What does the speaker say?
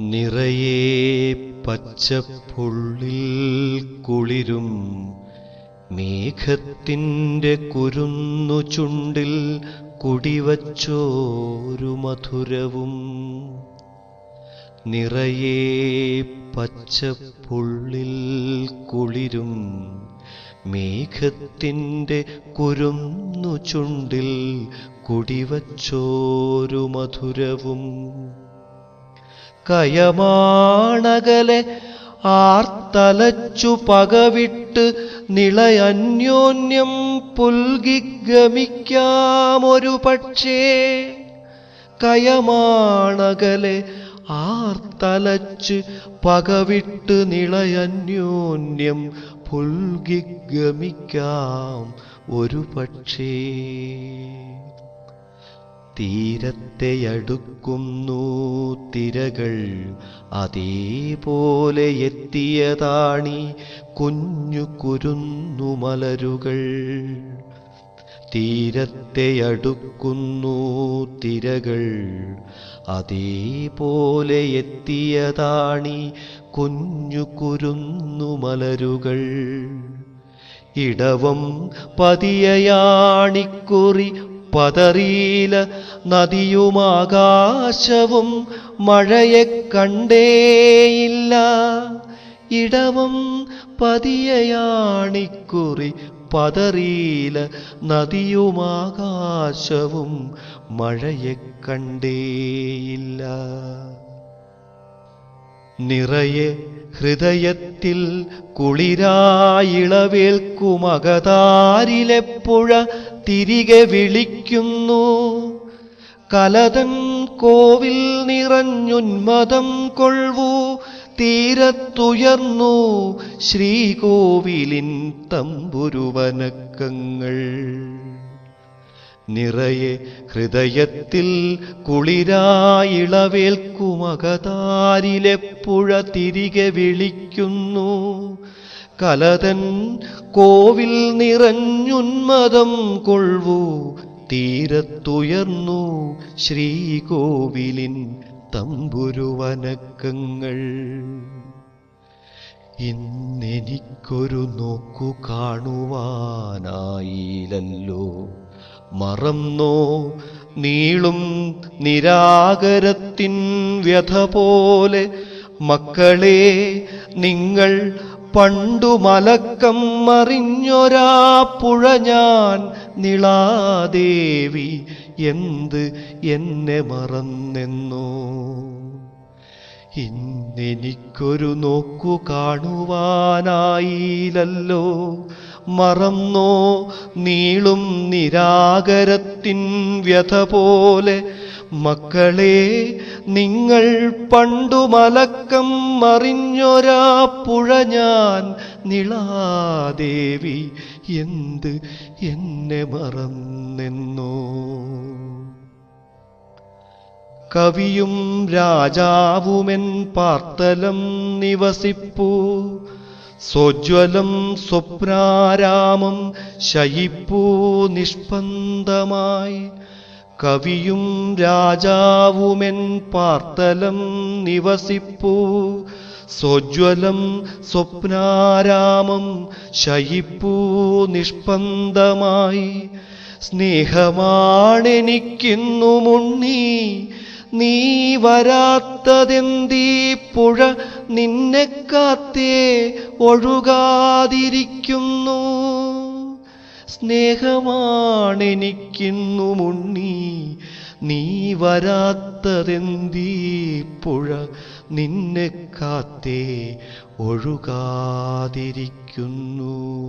നിറയെ പച്ചപ്പുള്ളിൽ കുളിരും. മേഘത്തിന്റെ കുരുന്നു ചുണ്ടിൽ കുടിവച്ചോരു മധുരവും. നിറയെ പച്ചപ്പുള്ളിൽ കുളിരും. മേഘത്തിന്റെ കുരുന്നു ചുണ്ടിൽ കുടിവച്ചോരു മധുരവും. കയമാണകലെ ആർത്തലച്ചു പകവിട്ട് നിളയന്യോന്യം പുൽകിഗമിക്കാമൊരു പക്ഷേ കയമാണകലെ ആർത്തലച്ച് പകവിട്ട് നിളയന്യോന്യം പുൽകിഗമിക്കാം ഒരു പക്ഷേ. തീരത്തെ അടുക്കുന്നു തിരകൾ അതേപോലെ എത്തിയതാണി കുഞ്ഞു കുരുന്നു മലരുകൾ. തീരത്തെ അടുക്കുന്നു തിരകൾ അതേപോലെ എത്തിയതാണി കുഞ്ഞു കുരുന്നു മലരുകൾ. ഇടവം പതിയയാണിക്കുറി പതറീല നദിയുമാകാശവും മഴയെ കണ്ടേയില്ല. ഇടവം പതിയയാണിക്കുറി പതറീല നദിയുമാകാശവും മഴയെ കണ്ടേയില്ല. നിറയെ ഹൃദയത്തിൽ കുളിരായിളവേൽക്കുമകതാരിലെ പുഴ തിരികെ വിളിക്കുന്നു. കലതൻ കോവിൽ നിറഞ്ഞുന്മതം കൊൾവൂ തീരത്തുയർന്നു ശ്രീകോവിലിൻ തമ്പുരുവനക്കങ്ങൾ. നിറയെ ഹൃദയത്തിൽ കുളിരായിളവേൽക്കുമകതാരിലെ പുഴ തിരികെ വിളിക്കുന്നു. കലതൻ കോവിൽ നിറഞ്ഞുന്മതം കൊൾവൂ തീരത്തുയർന്നു ശ്രീകോവിലിൻ തമ്പുരുവനക്കങ്ങൾ. ഇന്നെനിക്കൊരു നോക്കു കാണുവാനായില്ലല്ലോ. മറന്നോ നീളും നിരാകരത്തിൻ വ്യഥ പോലെ മക്കളെ നിങ്ങൾ പണ്ടു മലക്കം മറിഞ്ഞൊരാ പുഴ ഞാൻ നിളാദേവി എന്ത് എന്നെ മറന്നെന്നോ? ഇന്നെനിക്കൊരു നോക്കു കാണുവാനായില്ലല്ലോ. മറന്നോ? നീളും നിരാകരത്തിൻ വ്യഥ പോലെ മക്കളെ നിങ്ങൾ പണ്ടു മലക്കം മറിഞ്ഞൊരാ പുഴ ഞാൻ നിളാദേവി എന്ത് എന്നെ മറന്നെന്നോ? കവിയും രാജാവുമെൻ പാർത്തലം നിവസിപ്പൂ സോജ്വലം സ്വപ്നാരാമം ശയിപ്പൂ നിഷ്പന്ദമായി കവിയും രാജാവുമെൻ പാർത്തലം നിവസിപ്പൂ. സ്വജ്വലം സ്വപ്നാരാമം ശയിപ്പൂ നിഷ്പന്ദമായി സ്നേഹമാണെനിക്കിന്നു മുണ്ണി നീ വരാത്തതെന്തീ പുഴ നിന്നെ കാത്തേ ഒഴുകാതിരിക്കുന്നു. സ്നേഹമാണെനിക്കിന്നു മുണ്ണി. നീ വരാത്തതെന്തീ പുഴ? നിന്നെ കാത്തേ ഒഴുകാതിരിക്കുന്നു.